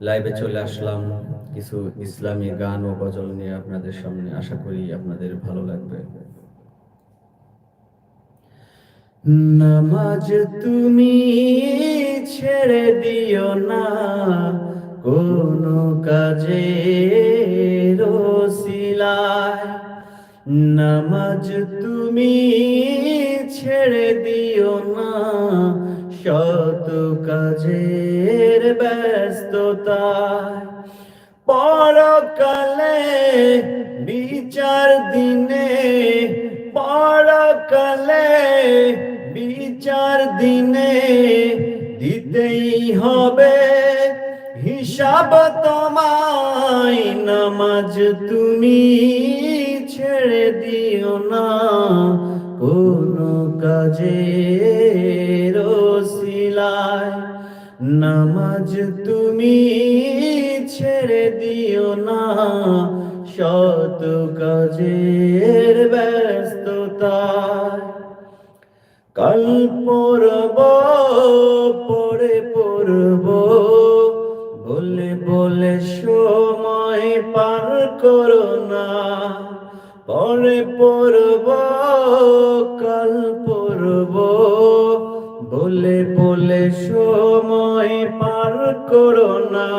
লাইভে চলে আসলাম। কিছু ইসলামী গান ও গজল নিয়ে আপনাদের সামনে আশা করি আপনাদের ভালো লাগবে। নামাজ তুমি ছেড়ে দিও না। কোনো কাজে রসিলায়। নামাজ তুমি ছেড়ে দিও না। শত কাজের ব্যস্ততায়। পরকালে, বিচার দিনে, পরকালে, বিচার দিনে দিতেই হবে। হিসাব তোমায় নামাজ তুমি ছেড়ে দিও না। কোনো কাজে নামাজ তুমি ছেড়ে দিও না। শত কাজের ব্যস্ততা। কাল পরব, পরে পরব। বলে বলে সময় পার করো না। পরে পরব, কাল পরব। বলে বলে সময় পার করো না।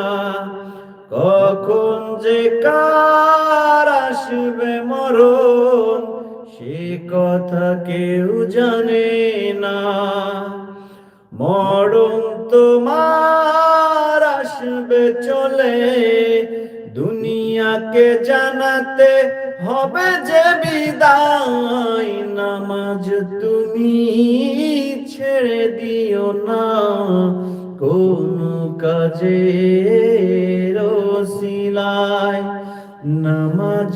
কখন যে কার আসবে মরণ, সে কথা কেউ জানে না। মরণ তোমার আসবে চলে, দুনিয়াকে জানাতে হবে যে বিদায়। নামাজ তুমি ছেড়ে দিও না, কোন কাজে রসিলায় নামাজ